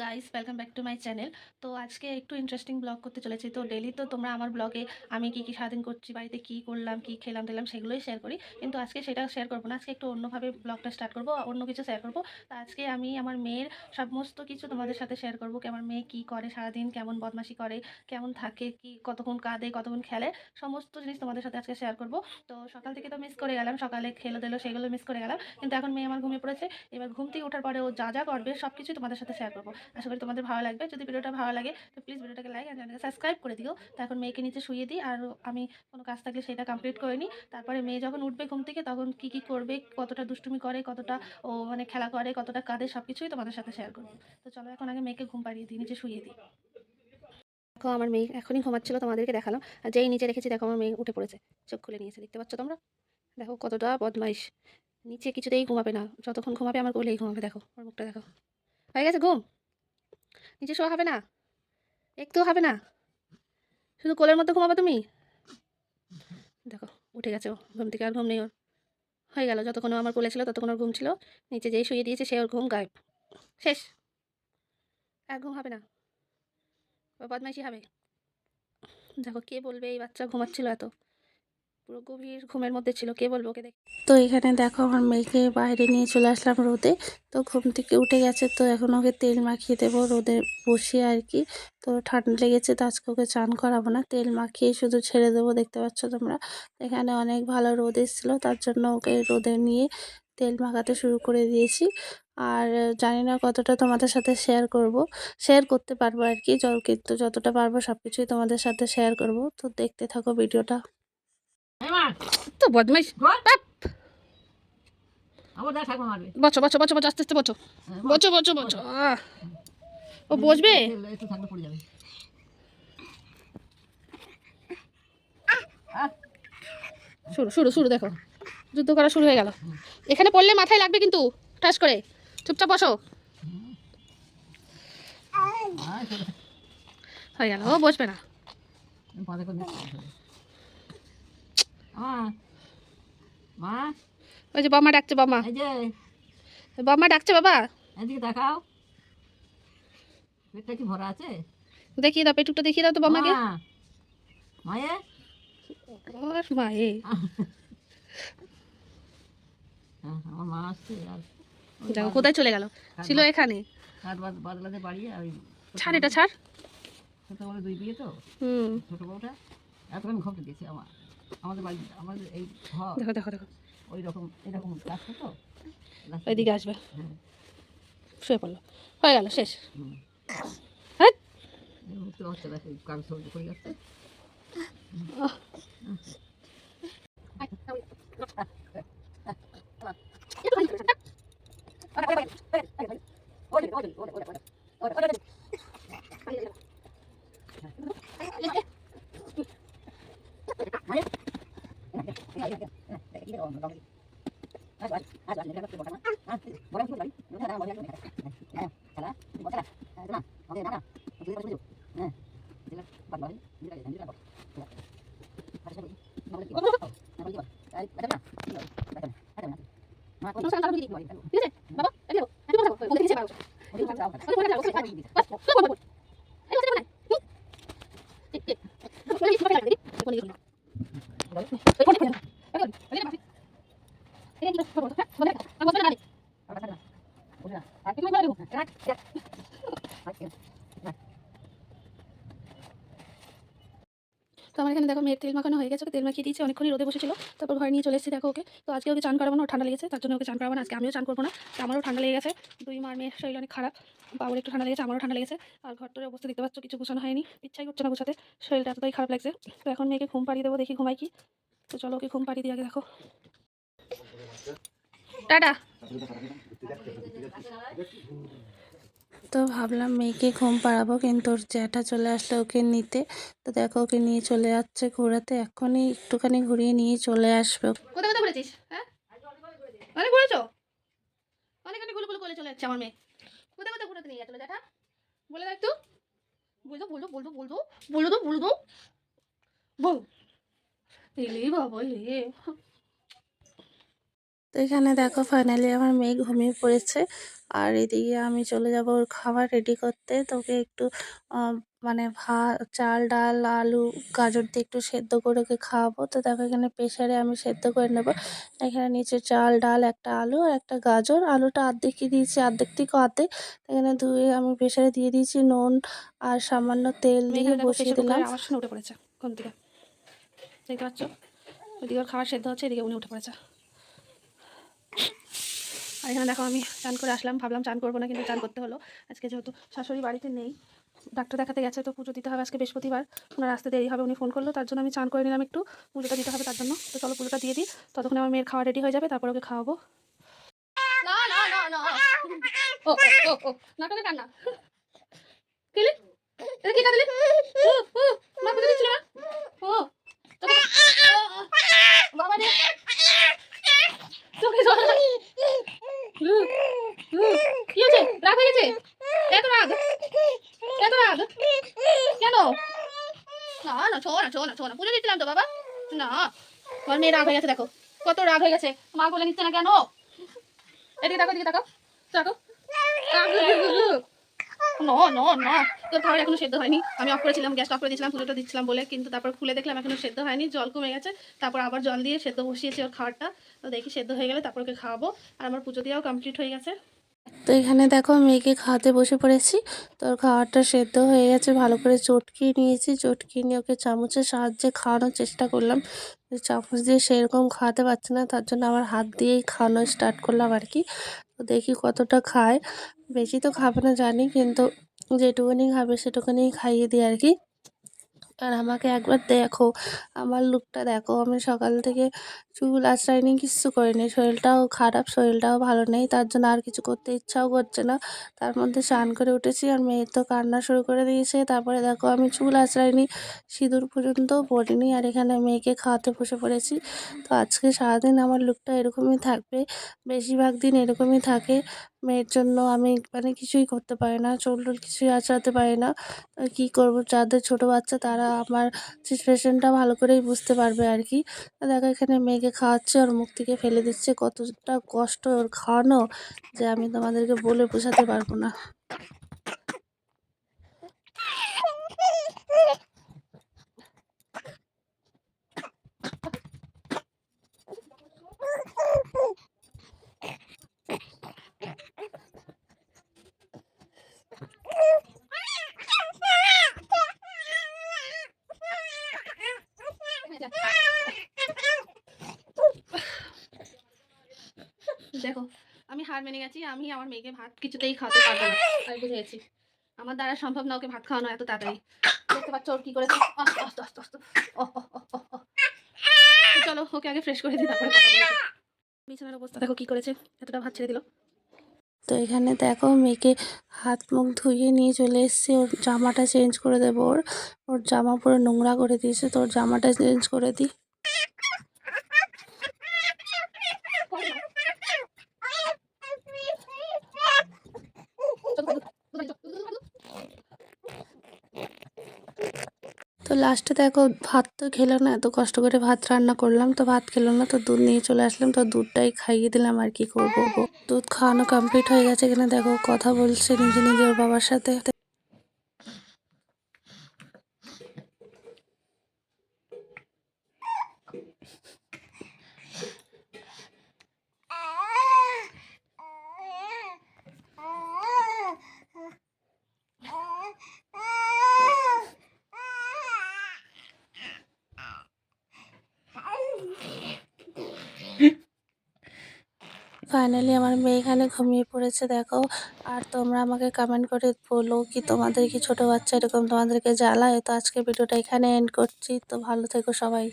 Guys welcome back to my channel তো আজকে একটু ইন্টারেস্টিং ব্লগ করতে চলেছি। তো ডেলি তো তোমরা আমার ব্লগে আমি কি কি সারাদিন করছি, বাড়িতে কি করলাম, কি খেলাম দিলাম সেগুলোই শেয়ার করি। কিন্তু আজকে সেটা শেয়ার করব না, আজকে একটু অন্যভাবে ব্লগটা স্টার্ট করব, অন্য কিছু শেয়ার করব। তো আজকে আমি আমার মেয়ের সমস্ত কিছু তোমাদের সাথে শেয়ার করব, কি আমার মেয়ে কি করে সারাদিন, কেমন বদমাশি করে, কেমন থাকে, কি, কতক্ষণ কাঁদে, কতক্ষণ খেলে, সমস্ত জিনিস তোমাদের সাথে আজকে শেয়ার করব। তো সকাল থেকে তো মিস করে গেলাম, সকালে খেলো দিলো সেগুলো মিস করে গেলাম। কিন্তু এখন মেয়ে আমার ঘুমিয়ে পড়েছে, এবার ঘুম থেকে ওঠার পরে ও যা যা করবে সব কিছুই তোমাদের সাথে শেয়ার করব। আশা করি তোমাদের ভালো লাগবে। যদি ভিডিওটা ভালো লাগে, তো প্লিজ ভিডিওটাকে লাইক আর চ্যানেলকে সাবস্ক্রাইব করে দিও। তো এখন মেয়েকে নিচে শুয়ে দিই। আর আমি কোনো কাজ থাকলে সেটা কমপ্লিট করে নিই। তারপরে মেয়ে যখন উঠবে ঘুম থেকে, তখন কি কি করবে, কতটা দুষ্টুমি করে, কতটা ও মানে খেলা করে, কতটা কাঁদে সব কিছুই তোমাদের সাথে শেয়ার করব। তো চলো এখন আগে মেয়েকে ঘুম পাড়িয়ে দিই, নিচে শুয়ে দিই। দেখো, আমার মেয়ে এখনই ঘুমাচ্ছিল, তোমাদেরকে দেখালাম। আর যেই নিচে রেখেছি, দেখো আমার মেয়ে উঠে পড়েছে। চোখ খুলে নিয়েছে দেখতে পাচ্ছ তোমরা? দেখো, কতটা বদমাইশ। নিচে কিছুতেই ঘুমাবে না। যতক্ষণ ঘুমাবে, আমার কোলেই ঘুমাবে, দেখো, ওর মুখটা দেখো। হয়ে গেছে ঘুম? নিচে শোয়া হবে না? একটুও হবে না? শুধু কোলের মধ্যে ঘুমাবে তুমি? দেখো, উঠে গেছে ও, ঘুম থেকে আর ঘুম নেই ওর। হয়ে গেল, যতক্ষণ আমার কোলে ছিল ততক্ষণ ওর ঘুম ছিল। নিচে যেই শুয়ে দিয়েছে সে ওর ঘুম গায়েব। শেষ। আর ঘুম হবে না। বদমাইশি হবে। দেখো কে বলবে এই বাচ্চা ঘুমাচ্ছিল এত? পুরো গভীর ঘুমের মধ্যে ছিল, কে বলব ওকে তো এখানে দেখো আমার মেয়েকে বাইরে নিয়ে চলে আসলাম রোদে। তো ঘুম থেকে উঠে গেছে, তো এখন ওকে তেল মাখিয়ে দেবো রোদে বসে আর কি। তো ঠান্ডা লেগেছে, তো আজকে ওকে চান করাবো না। তেল মাখিয়ে শুধু ছেড়ে দেবো, দেখতে পাচ্ছ তোমরা। এখানে অনেক ভালো রোদ এসেছিল, তার জন্য ওকে রোদে নিয়ে তেল মাখাতে শুরু করে দিয়েছি। আর জানি না কতটা তোমাদের সাথে শেয়ার করব। শেয়ার করতে পারব আর কি কিন্তু যতটা পারব সব কিছুই তোমাদের সাথে শেয়ার করব। তো দেখতে থাকো ভিডিওটা। তো বদমাইশ। বচো বচো বচো বচো আস্তে আস্তে বচো বচো বচো বচো। ও বসবে? শুরু শুরু শুরু দেখো। যুদ্ধ করা শুরু হয়ে গেল। এখানে পড়লে মাথায় লাগবে কিন্তু ঠাস করে। চুপচাপ বসো। হয়ে গেল। ও বসবে না। মা মা ওই যে বাবা ডাকছে বাবা এই যে বাবা ডাকছে বাবা এদিকে দেখাও পেটটা কি ভরা আছে দেখিয়ে দাও পেটুকটা দেখিয়ে দাও তো বাবাকে মা, মায়ে ওর মায়ে হ্যাঁ, আমার মা আসছে আর দেখো কোথায় চলে গেল ছিল এখানে কাঠ বাদ- বাদলাতে বাড়িয়ে আর ছাড় এটা ছাড় দুই বিয়ে তো হুম ছোট বউটা এতখানি ঘপে দিয়েছে আমার আমাদের বাড়ি আমাদের এই দেখো দেখো দেখো। ওই রকম এরকম রাস্তা তো? ওইদিকে আসবে। হ্যাঁ। শুয়ে পড়ল। হয়ে গেল শেষ। হ্যাঁ মুখটা হচ্ছে দেখো কাগজ সবজি করে যাচ্ছে ঠিক আছে বাবা এই দেখো আমি কথা বলব দেখেছি বাবা আমি ফোন রাখব বাস ফোন বল এই কথা বল ঠিক ঠিক ফোন দিই ফোন দিই ফোন দিই ফোন দিই এই ফোন এই এই ফোন বল ফোন দিই আমি বলব না তুমি বলো তো আমার এখানে দেখো মেয়ের তেল মাখানো হয়ে গেছে, ওকে তেল মাখিয়ে দিয়েছে, অনেকক্ষণই রোদে বসেছিল, তারপর ঘরে নিয়ে চলে এসেছি। দেখো ওকে, তো আজকে ওকে চান করাবো না ঠান্ডা লেগেছে, তার জন্য ওকে চান করাবো না, আজকে আমিও চান করব না। আমারও ঠান্ডা লেগে গেছে, দুই মার মেয়ের শরীর অনেক খারাপ, বাবুর একটু ঠান্ডা লেগেছে, আমারও ঠান্ডা লেগেছে, আর ঘর ঘরটার অবস্থা দেখতে পাচ্ছ, কিছু গোছানো হয়নি, ইচ্ছাই করছে না গোছাতে, শরীরটা এতটাই খারাপ লাগছে। তো এখন মেয়েকে ঘুম পাড়িয়ে দেবো, দেখি ঘুমাই কি। তো চলো ওকে ঘুম পাড়িয়ে দিয়ে আগে দেখো। টাটা। তো ভাবলাম মেয়েকে ঘুম পাড়াবো, কিন্তু ওর জ্যাঠা চলে আসলো ওকে নিতে। তো দেখো ওকে নিয়ে চলে যাচ্ছে ঘোরাতে। এখনই একটুখানি ঘুরিয়ে নিয়ে চলে আসবে। কোথায় কোথায় ঘুরেছিস? হ্যাঁ? অনেক ঘুরেছো? অনেকখানি গুলো গুলো করে চলে যাচ্ছে আমার মেয়ে। কোথায় কোথায় ঘুরাতে নিয়ে বলে দাও একটু। বলতো বলতো বলতো বলতো বলতো তো বলতো বল এলে বাবা তো এখানে দেখো ফাইনালি আমার মেয়ে ঘুমিয়ে পড়েছে। আর এদিকে আমি চলে যাব ওর খাবার রেডি করতে। তোকে একটু মানে ভাত চাল ডাল আলু গাজর দিয়ে একটু সেদ্ধ করে ওকে খাওয়াবো। তো দেখো এখানে প্রেশারে আমি সেদ্ধ করে নেব। এখানে নিচে চাল ডাল একটা আলু আর একটা গাজর। আলুটা অর্ধেকই দিয়েছি অর্ধেক থেকে অর্ধেক। এখানে ধুয়ে আমি প্রেশারে দিয়ে দিয়েছি নুন আর সামান্য তেল দিয়ে বসিয়ে দিলাম। আমার শুনে উঠে পড়েছে। কোন দিকে? দেখতে পাচ্ছ? ওইদিকে খাবার সেদ্ধ হচ্ছে এদিকে উনি উঠে পড়েছে। আর এখানে দেখো আমি চান করে আসলাম, ভাবলাম চান করব না, কিন্তু চান করতে হলো। আজকে যেহেতু শাশুড়ি বাড়িতে নেই, ডাক্তার দেখাতে গেছে, তো পুজো দিতে হবে আজকে বৃহস্পতিবার। ওনার আসতে দেরি হবে, উনি ফোন করল, তার জন্য আমি চান করে নিলাম একটু, পুজোটা দিতে হবে তার জন্য। তো চলো পুজোটা দিয়ে দিই, ততক্ষণ আমার মেয়ের খাওয়া রেডি হয়ে যাবে, তারপর ওকে খাওয়াবো। না না না না। ও ও ও না করে কান্না। কেলে এটা কি কাঁদলে? ও ও, মা দিচ্ছিল না ও তোকে বাবা রে তোকে জল উ, উ, কি হয়েছে রাগ হয়ে গেছে এত রাগ এত রাগ কেন না না ছো না পুজো দিচ্ছিলাম তো বাবা। না আমার মেয়ে রাগ হয়ে গেছে, দেখো। কত রাগ হয়ে গেছে। মা বলে নিচ্ছে না কেন? এদিকে তাকাও এদিকে তাকাও। তাকাও। নো সেদ্ধ হয়নি। আমি অফ করেছিলাম গ্যাস অফ করে দিয়েছিলাম, পুজোটা দিচ্ছিলাম বলে, কিন্তু তারপর খুলে দেখলাম এখনও সেদ্ধ হয়নি, জল কমে গেছে। তারপর আবার জল দিয়ে সেদ্ধ বসিয়েছি ওর খাবারটা তো দেখি সেদ্ধ হয়ে গেলে তারপর খাওয়াবো। আর আমার পুজো দেওয়াও কমপ্লিট হয়ে গেছে। তো এখানে দেখো মেয়েকে খাওয়াতে বসে পড়েছি। তোর খাবারটা সেদ্ধ হয়ে গেছে, ভালো করে চটকিয়ে নিয়েছি। চটকিয়ে নিয়ে ওকে চামচের সাহায্যে খাওয়ানোর চেষ্টা করলাম। চামচ দিয়ে সেরকম খাওয়াতে পারছি না, তার জন্য আমার হাত দিয়েই খাওয়ানো স্টার্ট করলাম আর কি। তো দেখি কতটা খায়। বেশি তো খাবে না জানি, কিন্তু যেটুকুনি খাবে সেটুকুনি খাইয়ে দিই আর কি। আর আমাকে একবার দেখো, আমার লুকটা দেখো। আমি সকাল থেকে চুল আঁচড়াইনি, কিচ্ছু করিনি। শরীরটাও খারাপ, শরীরটাও ভালো নেই, তার জন্য আর কিছু করতে ইচ্ছাও করছে না। তার মধ্যে স্নান করে উঠেছি আর মেয়ের তো কান্না শুরু করে দিয়েছে। তারপরে দেখো, আমি চুল আঁচড়াইনি, সিঁদুর পর্যন্তও পরিনি আর এখানে মেয়েকে খাওয়াতে বসে পড়েছি। তো আজকে সারাদিন আমার লুকটা এরকমই থাকবে, বেশিরভাগ দিন এরকমই থাকে। মেয়ের জন্য আমি মানে কিছুই করতে পারি না চুল টুল কিছুই আঁচড়াতে পারি না। কী করব? যাদের ছোটো বাচ্চা, তারা আমার সিচুয়েশনটা ভালো করেই বুঝতে পারবে আর কি। দেখো, এখানে মেয়েকে খাওয়াচ্ছে, ওর মুখ থেকে ফেলে দিচ্ছে। কতটা কষ্ট ওর খাওয়ানো যে আমি তোমাদেরকে বলে বোঝাতে পারব না। দেখো, আমি হার মেনে গেছি, আমি আমার মেয়েকে ভাত কিছুতেই খাওয়াতে পারব না। আমি বুঝে গেছি। আমার দ্বারা সম্ভব না ওকে ভাত খাওয়ানো এত তাড়াতাড়ি। দেখতে পাচ্ছ ওর কি করেছে? চলো, ওকে আগে ফ্রেশ করে দিই, তারপরে। বিছানার অবস্থা দেখো কি করেছে, এতটা ভাত ছেড়ে দিল। তো এখানে দেখো মেয়েকে হাত মুখ ধুইয়ে নিয়ে চলে এসেছি, ওর জামাটা চেঞ্জ করে দেবো ওর। ওর জামা পুরো নোংরা করে দিয়েছে, তো ওর জামাটা চেঞ্জ করে দিই। তো লাস্টে দেখো ভাত তো খেলো না, এত কষ্ট করে ভাত রান্না করলাম, তো ভাত খেলো না, তো দুধ নিয়ে চলে আসলাম, তো দুধটাই খাইয়ে দিলাম আর কি করব দুধ খাওয়ানো কমপ্লিট হয়ে গেছে কিনা দেখো, কথা বলছে নিজে নিজের বাবার সাথে। ফাইনালি আমার মেয়ে এখানে ঘুমিয়ে পড়েছে, দেখো। আর তোমরা আমাকে কমেন্ট করে বলো কি তোমাদের কি ছোট বাচ্চা এরকম তোমাদেরকে জ্বালায়? তো আজকে ভিডিওটা এখানে এন্ড করছি। তো ভালো থেকো সবাই।